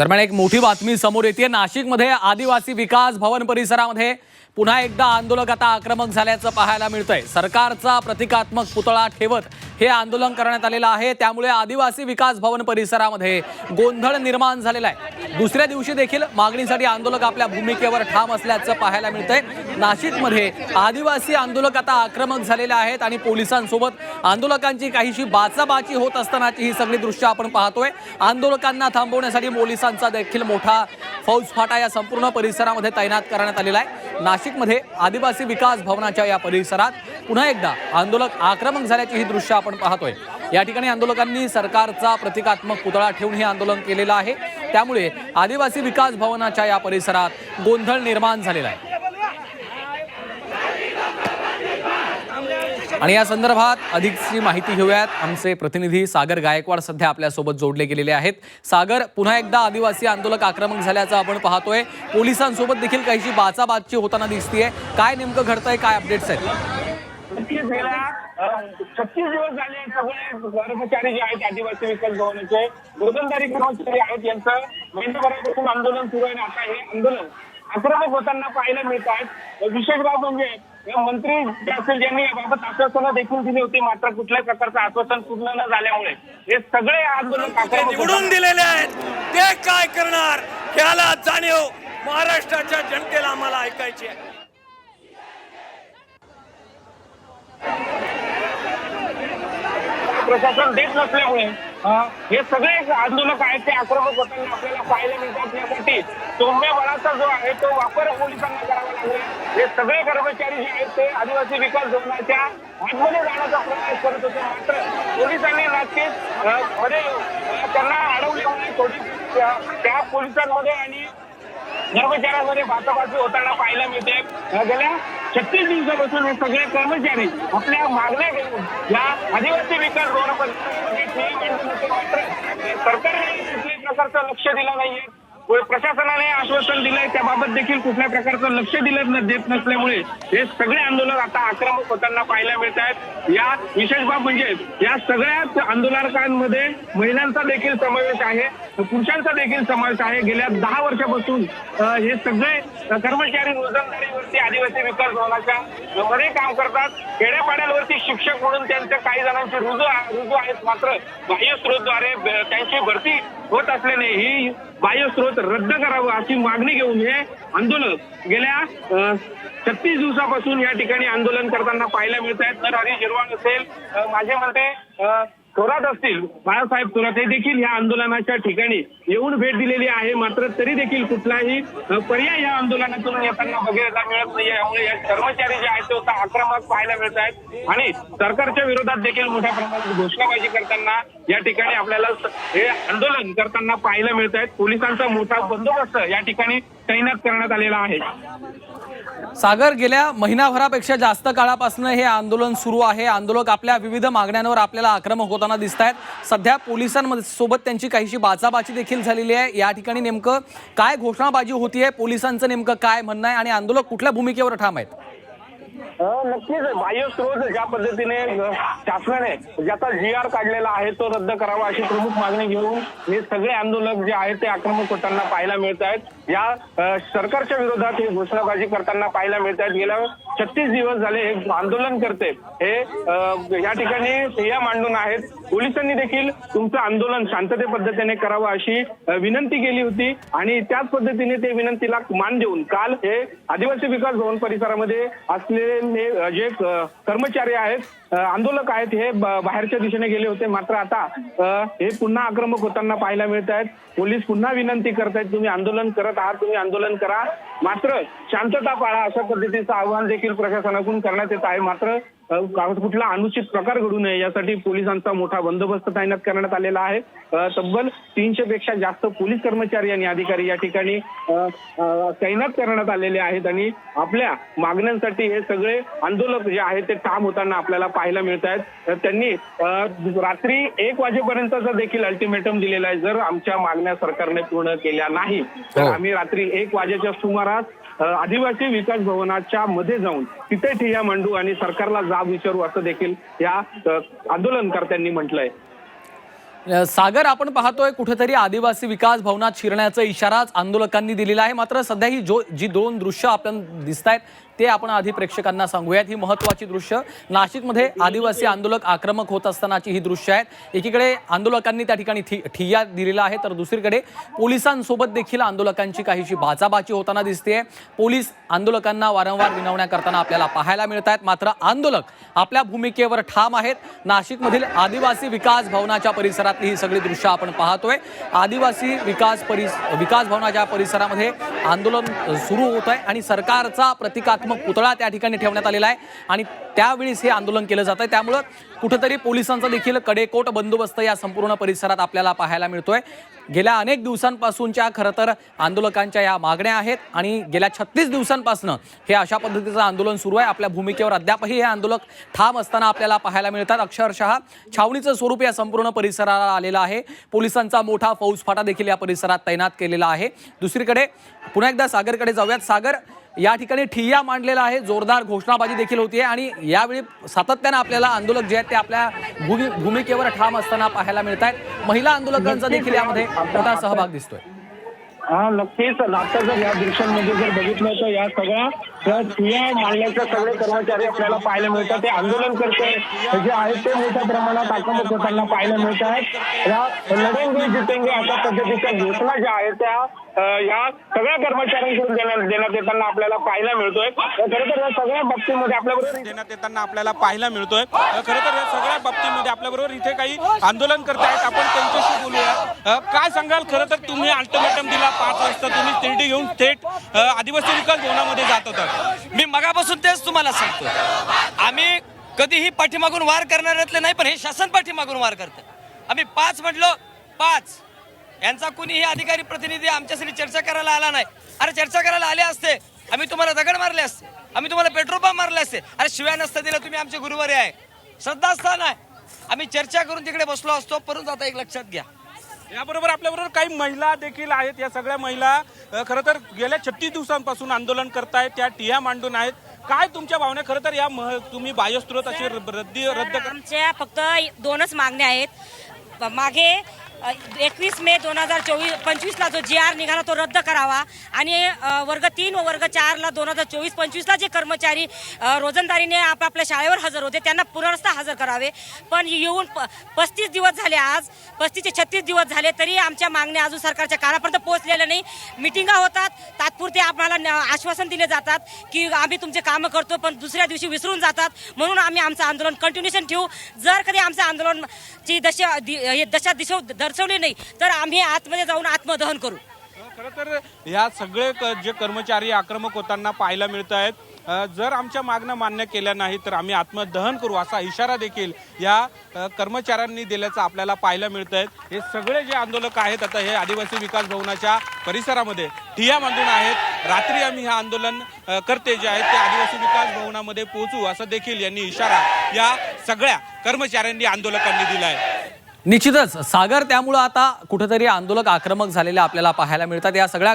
दरम्यान एक मोठी बातमी समोर येते नाशिकमध्ये आदिवासी विकास भवन परिसरामध्ये पुन्हा एकदा आंदोलक आता आक्रमक झाल्याचं पाहायला मिळतंय. सरकारचा प्रतिकात्मक पुतळा ठेवत हे आंदोलन करण्यात आलेलं आहे. त्यामुळे आदिवासी विकास भवन परिसरामध्ये गोंधळ निर्माण झालेला आहे. दुसऱ्या दिवशी देखील मागणीसाठी आंदोलक आपल्या भूमिकेवर ठाम असल्याचं पाहायला मिळतंय. नाशिकमध्ये आदिवासी आंदोलक आता आक्रमक झालेले आहेत आणि पोलिसांसोबत आंदोलकांची काहीशी बाचाबाची होत असतानाची ही सगळी दृश्य आपण पाहतोय. आंदोलकांना थांबवण्यासाठी पोलिसांचा देखील मोठा फौजफाटा या संपूर्ण परिसरामध्ये तैनात करण्यात आलेला आहे. नाशिकमध्ये आदिवासी विकास भवनाच्या या परिसरात पुन्हा एकदा आंदोलक आक्रमक झाल्याची ही दृश्य आपण पाहतोय. या ठिकाणी आंदोलकांनी सरकारचा प्रतिकात्मक पुतळा ठेवून हे आंदोलन केलेलं आहे. त्यामुळे आदिवासी विकास भवनाच्या या परिसरात गोंधळ निर्माण झालेला आहे. आणि या संदर्भात अधिकची माहिती घेऊयात. आमचे प्रतिनिधी सागर गायकवाड सध्या आपल्यासोबत जोडले गेलेले आहेत. सागर पुन्हा एकदा आदिवासी आंदोलक आक्रमक झाल्याचं आपण पाहतोय. पोलिसांसोबत देखील काहीशी बाचाबाची होताना दिसतीये. काय नेमकं घडतंय? काय अपडेट्स आहेत? छत्तीस दिवस झाले सगळे कर्मचारी जे आहेत आदिवासी विकास भवनाचे रोजंदारी कर्मचारी आहेत यांचं महिनाभरापासून आंदोलन सुरू आहे आता हे आंदोलन आक्रमक होताना पाहायला मिळत आहेत विशेष बाब म्हणजे मंत्री जे असेल ज्यांनी याबाबत आश्वासनं देखील दिली होती मात्र कुठल्याही प्रकारचं आश्वासन पूर्ण न झाल्यामुळे हे सगळे आंदोलन निवडून दिलेले आहेत. ते काय करणार? ह्याला जाणीव महाराष्ट्राच्या जनतेला आम्हाला ऐकायची आहे. प्रशासन देत नसल्यामुळे हे सगळे आंदोलक आहेत ते आक्रमक होताना आपल्याला पाहायला मिळतात यासाठी. सौम्य बळाचा जो आहे तो वापर पोलिसांना करावा लागेल. हे सगळे कर्मचारी जे आहेत ते आदिवासी विकास धोरणाच्या आतमध्ये जाण्याचा प्रयास करत होते. मात्र पोलिसांनी नक्कीच मध्ये त्यांना अडवल्यामुळे थोडी त्या पोलिसांमध्ये आणि कर्मचाऱ्यांमध्ये बाचाबाची होताना पाहायला मिळते. गेल्या छत्तीस दिवसापासून हे सगळे कर्मचारी आपल्या मागण्या घेऊन या आदिवासी विकास धोरण ठेवी मांडून होते. मात्र सरकारने कुठल्याही प्रकारचं लक्ष दिलं नाहीये. प्रशासनाने आश्वासन दिलंय त्याबाबत देखील कुठल्या प्रकारचं लक्ष दिलं देत नसल्यामुळे हे सगळे आंदोलन आता आक्रमक होताना पाहायला मिळत आहेत. या विशेष बाब म्हणजे या सगळ्याच आंदोलकांमध्ये महिलांचा देखील समावेश आहे पुरुषांचा देखील समावेश आहे. गेल्या दहा वर्षापासून हे सगळे कर्मचारी रोजंदारीवरती आदिवासी विकास भवनाच्या मध्ये काम करतात. खेड्यापाड्यांवरती शिक्षक म्हणून त्यांच्या काही जणांचे रुजू रुजू आहेत. मात्र बाह्य स्रोतद्वारे त्यांची भरती होत असल्याने ही स्रोत रद्द करावं अशी मागणी घेऊन हे आंदोलक गेल्या छत्तीस दिवसापासून या ठिकाणी आंदोलन करताना पाहायला मिळत आहेत. तर हरी जिरवाण असेल माझे म्हणते थोरात असतील बाळासाहेब थोरात हे देखील या आंदोलनाच्या ठिकाणी येऊन भेट दिलेली आहे. मात्र तरी देखील कुठलाही पर्याय या आंदोलनातून येताना बघायला मिळत नाही यामुळे या कर्मचारी जे आहेत ते होता आक्रमक पाहायला मिळत आहेत. आणि सरकारच्या विरोधात देखील मोठ्या प्रमाणात घोषणाबाजी करताना या ठिकाणी आपल्याला हे आंदोलन करताना पाहायला मिळत आहेत. पोलिसांचा मोठा बंदोबस्त या ठिकाणी तैनात करण्यात आलेला आहे. सागर गेल्या महिनाभरापेक्षा जास्त काळापासून हे आंदोलन सुरू आहे. आंदोलक आपल्या विविध मागण्यांवर आपल्याला आक्रमक होताना दिसत आहेत सध्या पोलिसांमध्ये सोबत त्यांची काहीशी बाचाबाची देखील झालेली आहे. या ठिकाणी नेमकं काय घोषणाबाजी होतीये? पोलिसांचं नेमकं काय म्हणणं आहे? आणि आंदोलक कुठल्या भूमिकेवर ठाम आहेत? नक्कीच. बाह्य स्रोत ज्या पद्धतीने शासनाने ज्याचा जी आर काढलेला आहे तो रद्द करावा अशी प्रमुख मागणी घेऊन हे सगळे आंदोलक जे आहेत ते आक्रमक होताना पाहायला मिळत आहेत या सरकारच्या विरोधात ही घोषणाबाजी करताना पाहायला मिळतात. गेल्या छत्तीस दिवस झाले हे आंदोलन करते. हे या ठिकाणी ठिय्या मांडून आहेत. पोलिसांनी देखील तुमचं आंदोलन शांतते पद्धतीने करावं अशी विनंती केली होती. आणि त्याच पद्धतीने ते विनंतीला मान देऊन काल हे आदिवासी विकास भवन परिसरामध्ये असलेले जे कर्मचारी आहेत आंदोलक आहेत हे बाहेरच्या दिशेने गेले होते. मात्र आता हे पुन्हा आक्रमक होताना पाहायला मिळत आहेत पोलीस पुन्हा विनंती करत आहेत तुम्ही आंदोलन करत आहात तुम्ही आंदोलन करा. मात्र शांतता पाळा अशा पद्धतीचं आवाहन देखील प्रशासनाकडून करण्यात येत आहे. मात्र कुठला अनुचित प्रकार घडू नये यासाठी पोलिसांचा मोठा बंदोबस्त तैनात करण्यात आलेला आहे तब्बल तीनशे पेक्षा जास्त पोलीस कर्मचारी आणि अधिकारी या ठिकाणी तैनात करण्यात आलेले आहेत आणि आपल्या मागण्यांसाठी हे सगळे आंदोलक जे आहेत ते ठाम होताना आपल्याला पाहायला मिळत आहेत तर त्यांनी रात्री एक वाजेपर्यंतचा देखील अल्टिमेटम दिलेला आहे जर आमच्या मागण्या सरकारने पूर्ण केल्या नाही तर हो. आम्ही रात्री एक वाजेच्या सुमारास आदिवासी विकास भवनाच्या मध्ये जाऊन तिथे ठिय्या मांडू आणि सरकारला जाब विचारू असं देखील या आंदोलनकर्त्यांनी म्हटलंय. सागर आपण पाहतोय कुठेतरी आदिवासी विकास भवनात शिरण्याचा इशाराच आंदोलकांनी दिलेला आहे. मात्र सध्या ही जो जी दोन दृश्य आपल्याला दिसत आहेत ते आपण आधी प्रेक्षकांना सांगूयात. ही महत्वाची दृश्य. नाशिकमध्ये आदिवासी आंदोलक आक्रमक होत असतानाची ही दृश्य आहेत. एकीकडे आंदोलकांनी त्या ठिकाणी ठि ठिय्या दिलेला आहे तर दुसरीकडे पोलिसांसोबत देखील आंदोलकांची काहीशी बाचाबाची होताना दिसते पोलीस आंदोलकांना वारंवार विनवण्या करताना आपल्याला पाहायला मिळत आहेत मात्र आंदोलक आपल्या भूमिकेवर ठाम आहेत. नाशिकमधील आदिवासी विकास भवनाच्या परिसरातली ही सगळी दृश्य आपण पाहतोय. आदिवासी विकास परिस विकास भवनाच्या परिसरामध्ये आंदोलन सुरू होत आहे आणि सरकारचा प्रतिकात्मक पुतळा त्या ठिकाणी ठेवण्यात आलेला आहे. आणि त्यावेळीच हे आंदोलन केलं जात. आहे त्यामुळं कुठंतरी पोलिसांचा देखील कडेकोट बंदोबस्त या संपूर्ण परिसरात आपल्याला पाहायला मिळतोय. गेल्या अनेक दिवसांपासूनच्या खरं तर आंदोलकांच्या या मागण्या आहेत आणि गेल्या छत्तीस दिवसांपासून हे अशा पद्धतीचं आंदोलन सुरू आहे. आपल्या भूमिकेवर अद्यापही हे आंदोलक ठाम असताना आपल्याला पाहायला मिळतात. अक्षरशः छावणीचं स्वरूप या संपूर्ण परिसराला आलेलं आहे. पोलिसांचा मोठा फौजफाटा देखील या परिसरात तैनात केलेला आहे. दुसरीकडे पुन्हा एकदा सागरकडे जाऊयात. सागर या ठिकाणी ठिय्या मांडलेला आहे. जोरदार घोषणाबाजी देखील होतीये आणि यावेळी सातत्यानं आपल्याला आंदोलक जे आहेत ते आपल्या भूमि भूमिकेवर ठाम असताना पाहायला मिळत आहेत महिला आंदोलकांचा देखील यामध्ये मोठा सहभाग दिसतोय. हा नक्कीच. आता जर या दृश्यांमध्ये जर बघितलं तर या सगळ्या या मांडण्याचे सगळे कर्मचारी आपल्याला पाहायला मिळतात. ते आंदोलन करते जे आहेत ते मोठ्या प्रमाणात आक्रमक होताना पाहायला मिळत आहेत या लढेंगे जितेंगे अशा पद्धतीच्या घोषणा ज्या आहेत त्या या सगळ्या कर्मचाऱ्यांकडून देण्यात येताना आपल्याला पाहायला मिळतोय. खरं तर या सगळ्या बाबतीमध्ये आपल्याबरोबर देण्यात येताना आपल्याला पाहायला मिळतोय. खरं तर या सगळ्या बाबतीमध्ये आपल्याबरोबर इथे काही आंदोलन करतायत. आपण त्यांच्याशी बोलूया. काय सांगाल? खरं तर तुम्ही अल्टिमेटम दिला. पाच वाजता तुम्ही तिरडी घेऊन थेट आदिवासी विकास भवनामध्ये जात होता मी मगापासून तेच तुम्हाला सांगतो आम्ही कधीही पाठीमागून वार करणाऱ्यातले नाही पण हे शासन पाठीमागून वार करतं. आम्ही पाच म्हटलो पाच. यांचा कुणीही अधिकारी प्रतिनिधी आमच्यासाठी चर्चा करायला आला नाही. अरे चर्चा करायला आले असते. आम्ही तुम्हाला दगड मारले असते. आम्ही तुम्हाला पेट्रोल पंप मारले असते. अरे शिव्या नसता दिलं तुम्ही आमचे गुरुवारी आहे. श्रद्धास्थान आहे. आम्ही चर्चा करून तिकडे बसलो असतो. परंतु आता एक लक्षात घ्या. याबरोबर आपल्याबरोबर काही महिला देखील आहेत. या सगळ्या महिला खरं तर गेल्या छत्तीस दिवसांपासून आंदोलन करतायत त्या टिया मांडून आहेत. काय तुमच्या भावना खरं तर या मह- तुम्ही बाह्यस्त्रोत अशी रद्दी रद्द कर आमच्या फक्त दोनच मागण्या आहेत. मागे एकवीस मे दोन हजार चोवीस पंचवीसला जो जी आर निघाला तो रद्द करावा. आणि वर्ग तीन व वर्ग चारला दोन हजार चोवीस पंचवीसला जे कर्मचारी रोजंदारीने आपापल्या शाळेवर हजर होते त्यांना पुनर्स्था हजर करावे. पण येऊन पस्तीस दिवस झाले आज पस्तीस ते छत्तीस दिवस झाले तरी आमच्या मागण्या अजून सरकारच्या कानापर्यंत पोहोचलेल्या नाही. मिटिंगा होतात तात्पुरते आम्हाला न- आश्वासन दिले जातात की आम्ही तुमचे कामं करतो पण दुसऱ्या दिवशी विसरून जातात. म्हणून आम्ही आमचं आंदोलन कंटिन्युएशन ठेवू. जर कधी आमचं आंदोलनची दशा दि- हे दशा द दर्शवली नाही तर आम्ही आतमध्ये जाऊन आत्मदहन करू. खरं तर ह्या सगळे क- जे कर्मचारी आक्रमक होताना पाहायला मिळत आहेत. जर आमच्या मागण्या मान्य केल्या नाही तर आम्ही आत्मदहन करू असा इशारा देखील या कर्मचाऱ्यांनी दिल्याचं आपल्याला पाहायला मिळत आहेत. हे सगळे जे आंदोलक आहेत आता हे आदिवासी विकास भवनाच्या परिसरामध्ये ठिया बांधून आहेत. रात्री आम्ही हे आंदोलन करते जे आहेत ते आदिवासी विकास भवनामध्ये पोहोचू असं देखील यांनी इशारा या सगळ्या कर्मचाऱ्यांनी आंदोलकांनी दिला आहे. निश्चितच. सागर त्यामुळं आता कुठेतरी आंदोलक आक्रमक झालेले आपल्याला पाहायला मिळतात. या सगळ्या